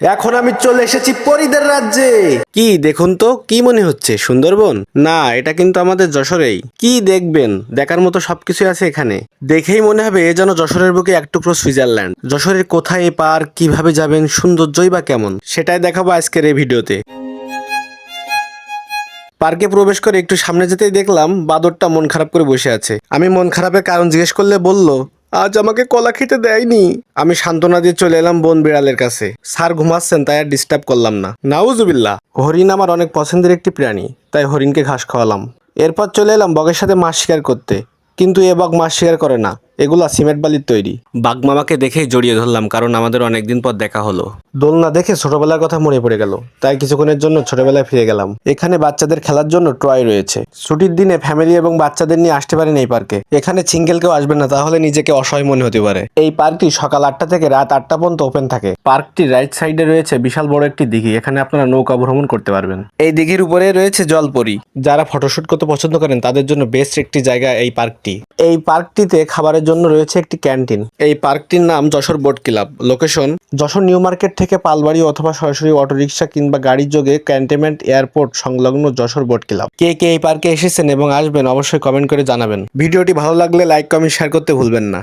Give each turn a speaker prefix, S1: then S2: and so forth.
S1: এখন আমি চলে এসেছি পরিদের রাজ্যে। কি, দেখুন তো, কি মনে হচ্ছে, সুন্দরবন? না, এটা কিন্তু আমাদের যশোরেই। কি দেখবেন? দেখার মতো সবকিছু আছে এখানে। দেখেই মনে হবে এ যেন যশোরের বুকে এক টুকরো সুইজারল্যান্ড। যশোরের কোথায় পার্ক কীভাবে যাবেন, সৌন্দর্যই বা কেমন, সেটাই দেখাবো আজকের এই ভিডিওতে। পার্কে প্রবেশ করে একটু সামনে যেতেই দেখলাম বাদরটা মন খারাপ করে বসে আছে। আমি মন খারাপের কারণ জিজ্ঞেস করলে বলল আজ আমাকে কলা খেতে দেয়নি। আমি সান্ত্বনা দিয়ে চলে এলাম বোন বিড়ালের কাছে। স্যার ঘুমাচ্ছেন, তাই আর ডিস্টার্ব করলাম না। নাউজুবিল্লা হরিণ আমার অনেক পছন্দের একটি প্রাণী, তাই হরিণকে ঘাস খাওয়ালাম। এরপর চলে এলাম বগের সাথে মাছ শিকার করতে। কিন্তু এ বগ মাছ শিকার করে না। এগুলা সিমেন্ট বালির তৈরি। বাঘ মামাকে দেখেই জড়িয়ে ধরলাম কারণ আমাদের অনেকদিন পর দেখা হলো। দোলনা দেখে ছোটবেলার কথা মনে পড়ে গেল তাই কিছুক্ষণের জন্য ছোটবেলায় ফিরে গেলাম। এখানে বাচ্চাদের খেলার জন্য ট্রয় রয়েছে। ছুটির দিনে ফ্যামিলি এবং বাচ্চাদের নিয়ে আসতে পারেন এই পার্কে এখানে সিঙ্গেল কেউ আসবে না তাহলে নিজেকে অসহায় মনে হতে পারে। এই পার্কটি সকাল আটটা থেকে রাত আটটা পর্যন্ত ওপেন থাকে। পার্কটির রাইট সাইডে রয়েছে বিশাল বড় একটি দিঘি এখানে আপনারা নৌকা ভ্রমণ করতে পারবেন। এই দিঘির উপরে রয়েছে জলপরি। যারা ফটোশুট করতে পছন্দ করেন তাদের জন্য বেস্ট একটি জায়গা এই পার্কটি এই পার্কটিতে খাবারের জন্য রয়েছে একটি ক্যান্টিন। এই পার্কটির নাম Jessore boat club. Location, Jessore new market থেকে পালবাড়ি অথবা সরাসরি অটোরিকশা কিংবা গাড়ির যোগে ক্যান্টনমেন্ট এয়ারপোর্ট সংলগ্ন যশোর বোট ক্লাব। কে কে এই পার্কে এসেছেন এবং আসবেন অবশ্যই কমেন্ট করে জানাবেন। ভিডিওটি ভালো লাগলে লাইক, কমেন্ট, শেয়ার করতে ভুলবেন না।